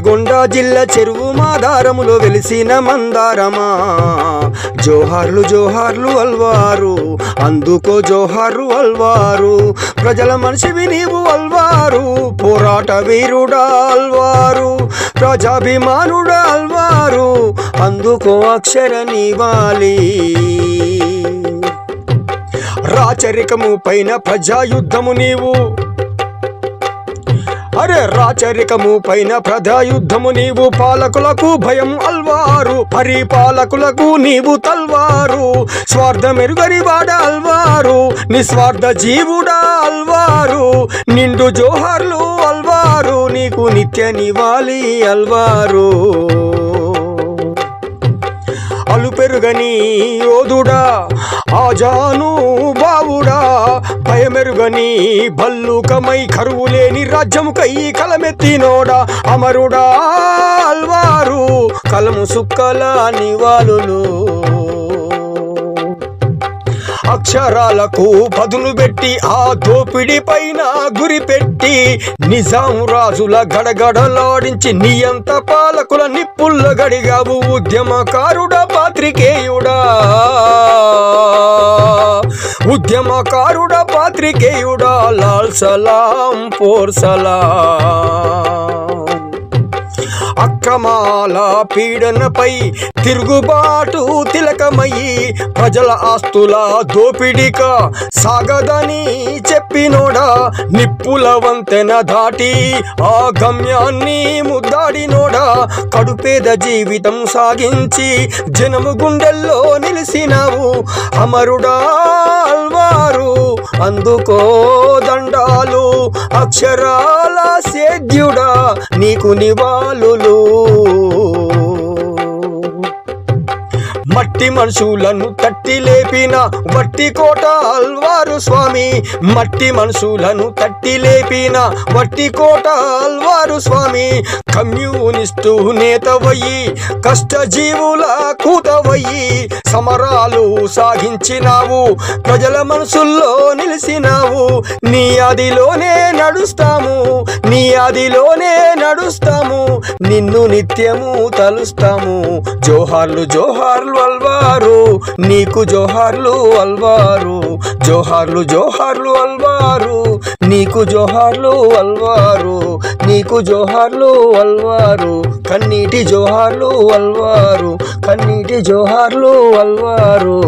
నల్గొండ జిల్లా చెరువు మాదారములో వెలిసిన మందారమా. జోహార్లు జోహార్లు అల్వారు అందుకో జోహార్లు అల్వారు. ప్రజల మనిషివి నీవు అల్వారు పోరాట వీరుడా అల్వారు. ప్రజాభిమానుడా అల్వారు అందుకో అక్షర నివాలి రాచరికము పైన ప్రజాయుద్ధము నీవు. అరే రాచరికము పైన ప్రజాయుద్ధము నీవు పాలకులకు భయం అల్వారు పరిపాలకులకు నీవు తల్వారు స్వార్థమెరుగని వాడ అల్వారు నిస్వార్థ జీవుడా అల్వారు నిండు జోహర్లు అల్వారు నీకు నిత్య నివాలి అల్వారు. అలుపెరుగని యోధుడా ఆజాను భయమెరుగని భల్లుకమై కరువు లేని రాజ్యము కై కలమెత్తినోడా అమరుడా అల్వారు కలము సుక్కల నివాళులు అక్షరాలకు పదును పెట్టి ఆ దోపిడి పైన గురి పెట్టి నిజాం రాజుల గడగడలాడించి నియంత పాలకుల నిప్పుల్ల గడిగావు ఉద్యమకారుడా పాత్రికేయుడా. ఉద్యమకారుడ పాత్రికేయుడా లాల్ సలాం పోర్ సలాం. అక్రమాల పీడనపై తిరుగుబాటు తిలకమయ్యి ప్రజల ఆస్తుల దోపిడిక సాగదని చెప్పినోడా నిప్పుల వంతెన దాటి ఆ గమ్యాన్ని ముద్దాడినోడా? కడుపేద జీవితం సాగించి జనము గుండెల్లో నిలిసినావు. అమరుడా అల్వారు అందుకో దండాలు అక్షరాల సేద్యుడా నీకు నివాళులు. మట్టి మనుషులను తట్టి లేపిన వట్టి కోట అల్వారు స్వామి. మట్టి మనుషులను తట్టి లేపిన వట్టి కోట అల్వారు స్వామి. కమ్యూనిస్టు నేతవయ్యి కష్టజీవుల కూతవయ్యి సమరాలు సాగించినావు ప్రజల మనసుల్లో నిలిసినావు నీ అదిలోనే నడుస్తాము నీ అదిలోనే నడుస్తాము. నిన్ను నిత్యము తలుస్తాము. జోహార్లు జోహార్లు అల్వారు నీకు జోహార్లు అల్వారు. జోహార్లు జోహార్లు అల్వారు నీకు జోహార్లు అల్వారు. నీకు జోహార్లు అల్వారు కన్నీటి జోహార్లు అల్వారు. కన్నీటి జోహార్లు అల్వారు.